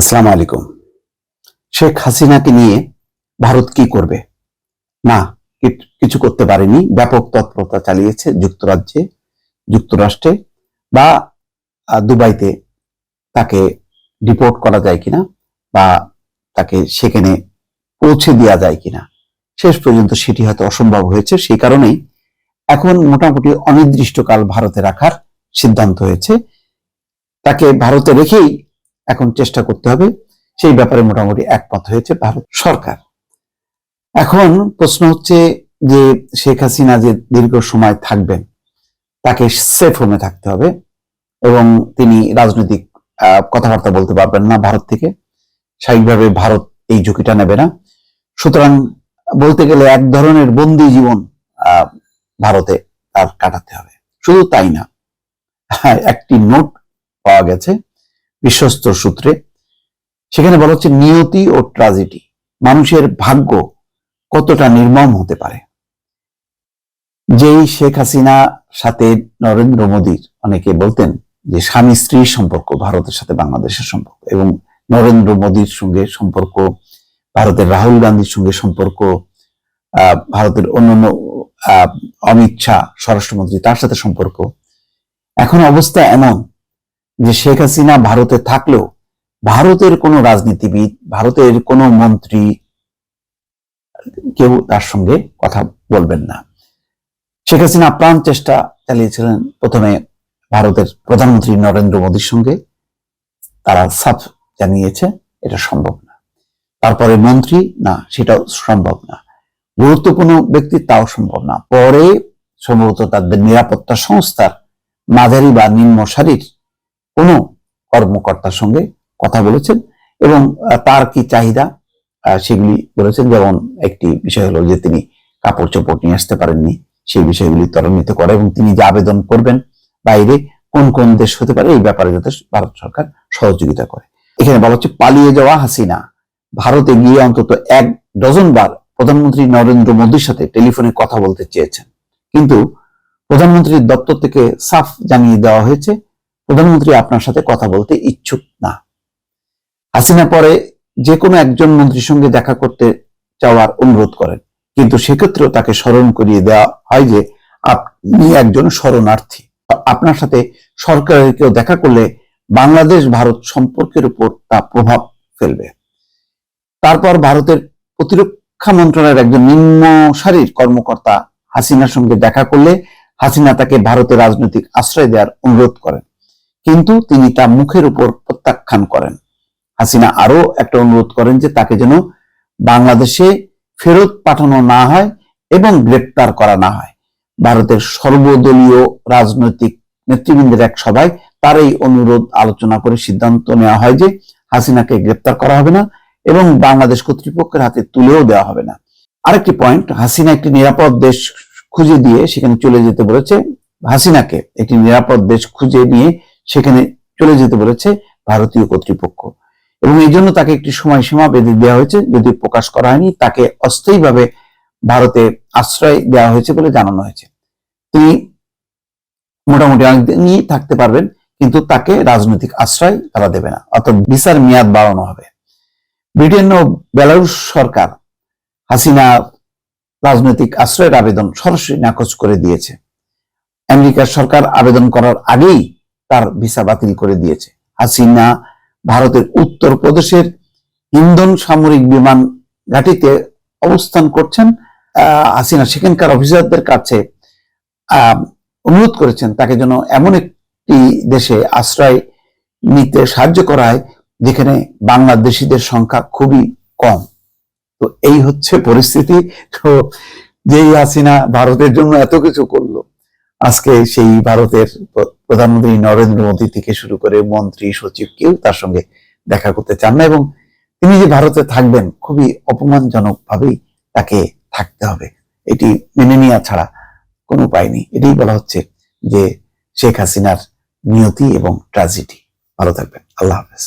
আসসালামু আলাইকুম। শেখ হাসিনাকে নিয়ে ভারত কি করবে? না কিছু করতে পারেনি। ব্যাপক তৎপরতা চালিয়েছে যুক্তরাজ্যে, যুক্তরাষ্ট্রে বা দুবাইতে তাকে ডিপোর্ট করা যায় কিনা বা তাকে সেখানে পৌঁছে দেওয়া যায় কিনা, শেষ পর্যন্ত সেটি হয়তো অসম্ভব হয়েছে। সেই কারণেই এখন মোটামুটি অনির্দিষ্টকাল ভারতে রাখার সিদ্ধান্ত হয়েছে। তাকে ভারতে রেখেই এখন চেষ্টা করতে হবে। সেই ব্যাপারে মোটামুটি একমত হয়েছে ভারত সরকার। এখন প্রশ্ন হচ্ছে যে শেখ হাসিনা যে দীর্ঘ সময় থাকবেন, তাকে সেফ হোমে থাকতে হবে এবং তিনি রাজনৈতিক কথাবার্তা বলতে পারবেন না ভারত থেকে। স্বাভাবিকভাবে ভারত এই ঝুঁকিটা নেবে না। সুতরাং বলতে গেলে এক ধরনের বন্দি জীবন ভারতে তার কাটাতে হবে। শুধু তাই না, একটি নোট পাওয়া গেছে। বিশ্বস্ত সূত্রে, সেখানে বলা হচ্ছে নিয়তি ও ট্রাজেডি। মানুষের ভাগ্য কতটা নির্মম হতে পারে? যেই শেখ হাসিনা সাথে নরেন্দ্র মোদীর অনেকে বলতেন যে স্বামী স্ত্রীর সম্পর্ক ভারতের সাথে বাংলাদেশের সম্পর্ক এবং নরেন্দ্র মোদীর সঙ্গে সম্পর্ক, ভারতের রাহুল গান্ধীর সঙ্গে সম্পর্ক ভারতের অন্যান্য অমিত শাহ, স্বরাষ্ট্রমন্ত্রী তার সাথে সম্পর্ক। এখন অবস্থা এমন যে শেখ হাসিনা ভারতে থাকলেও ভারতের কোনো রাজনীতিবিদ, ভারতের কোনো মন্ত্রী কেউ তার সঙ্গে কথা বলবেন না। শেখ হাসিনা প্রাণ চেষ্টা চালিয়েছিলেন প্রথমে ভারতের প্রধানমন্ত্রী নরেন্দ্র মোদীর সঙ্গে। তারা সাফ জানিয়েছে, এটা সম্ভব না। তারপরে মন্ত্রী? না, সেটাও সম্ভব না। গুরুত্বপূর্ণ ব্যক্তি? তাও সম্ভব না। পরে সম্ভবত তাদের নিরাপত্তা সংস্থার মাঝারি বা নিম্ন সারির কোনো কর্মকর্তার সঙ্গে কথা বলেছেন এবং তার কি চাহিদা? সেগুলি বলেছেন। যেমন একটি বিষয় হলো যে তিনি কাপড় চোপড় নিয়ে আসতে পারেননি। সেই বিষয়গুলি ত্বরান্বিত করে এবং তিনি যে আবেদন করবেন বাইরে কোন কোন দেশ হতে পারে, এই ব্যাপারে যাতে ভারত সরকার সহযোগিতা করে। এখানে বলা হচ্ছে পালিয়ে যাওয়া হাসিনা। ভারতে গিয়ে অন্তত এক ডজন বার প্রধানমন্ত্রী নরেন্দ্র মোদীর সাথে টেলিফোনে কথা বলতে চেয়েছেন। কিন্তু প্রধানমন্ত্রীর দপ্তর থেকে সাফ জানিয়ে দেওয়া হয়েছে প্রধানমন্ত্রী আপনার সাথে কথা বলতে ইচ্ছুক না। হাসিনা পরে যে কোনো একজন মন্ত্রীর সঙ্গে দেখা করতে চাওয়ার অনুরোধ করেন। কিন্তু সেক্ষেত্রেও তাকে স্মরণ করিয়ে দেওয়া হয় যে, আপনি একজন শরণার্থী। আপনার সাথে সরকারের কেউ দেখা করলে বাংলাদেশ ভারত সম্পর্কের উপর তা প্রভাব ফেলবে। তারপর ভারতের প্রতিরক্ষা মন্ত্রণালয়ের একজন নিম্ন সারির কর্মকর্তা হাসিনার সঙ্গে দেখা করলে হাসিনা তাকে ভারতের রাজনৈতিক আশ্রয় দেওয়ার অনুরোধ করেন। কিন্তু তিনি তা মুখের উপর প্রত্যাখ্যান করেন। হাসিনা আরও একটা অনুরোধ করেন যে তাকে যেন বাংলাদেশে ফেরত পাঠানো না হয় এবং গ্রেপ্তার করা না হয়। ভারতের সর্বদলীয় রাজনৈতিক নেতৃবৃন্দের এক সভায় তার এই অনুরোধ আলোচনা করে সিদ্ধান্ত নেওয়া হয় যে হাসিনাকে গ্রেপ্তার করা হবে না এবং বাংলাদেশ কর্তৃপক্ষের হাতে তুলেও দেওয়া হবে না। আরেকটি পয়েন্ট, হাসিনা একটি নিরাপদ দেশ খুঁজে দিয়ে সেখানে চলে যেতে বলেছে। হাসিনাকে একটি নিরাপদ দেশ খুঁজে নিয়ে সেখানে চলে যেতে বলেছে ভারতীয় কর্তৃপক্ষ। এবং এই জন্য তাকে একটি সময়সীমা বেঁধে দেওয়া হয়েছে। যদি প্রকাশ করা হয়নি, তাকে অস্থায়ীভাবে ভারতে আশ্রয় দেওয়া হয়েছে বলে জানানো হয়েছে। তিনি মোটামুটি অনেকদিনই থাকতে পারবেন, কিন্তু তাকে রাজনৈতিক আশ্রয় তারা দেবে না। অর্থাৎ ভিসার মেয়াদ বাড়ানো হবে। ব্রিটেন ও বেলারুশ সরকার হাসিনা রাজনৈতিক আশ্রয়ের আবেদন সরাসরি নাকচ করে দিয়েছে। আমেরিকার সরকার আবেদন করার আগেই তার ভিসা বাতিল করে দিয়েছে। হাসিনা ভারতের উত্তর প্রদেশের ইন্ধন সামরিক বিমান ঘাঁটিতে অবস্থান করছেন হাসিনা। সেখানকার অফিসারদের কাছে অনুরোধ করেছেন তাকে যেন এমন একটি দেশে আশ্রয় নিতে সাহায্য করায় যেখানে বাংলাদেশিদের সংখ্যা খুবই কম। তো এই হচ্ছে পরিস্থিতি। তো যেই হাসিনা ভারতের জন্য এত কিছু করল, আজকে সেই ভারতের প্রধানমন্ত্রী নরেন্দ্র মোদী থেকে শুরু করে মন্ত্রী, সচিব কেউ তার সঙ্গে দেখা করতে চান না এবং তিনি যে ভারতে থাকবেন, খুবই অপমানজনক ভাবেই তাকে থাকতে হবে। এটি মেনে নেওয়া ছাড়া কোনো উপায় নেই। এটাই বলা হচ্ছে যে শেখ হাসিনার নিয়তি এবং ট্র্যাজেডি। ভালো থাকবেন। আল্লাহ হাফেজ।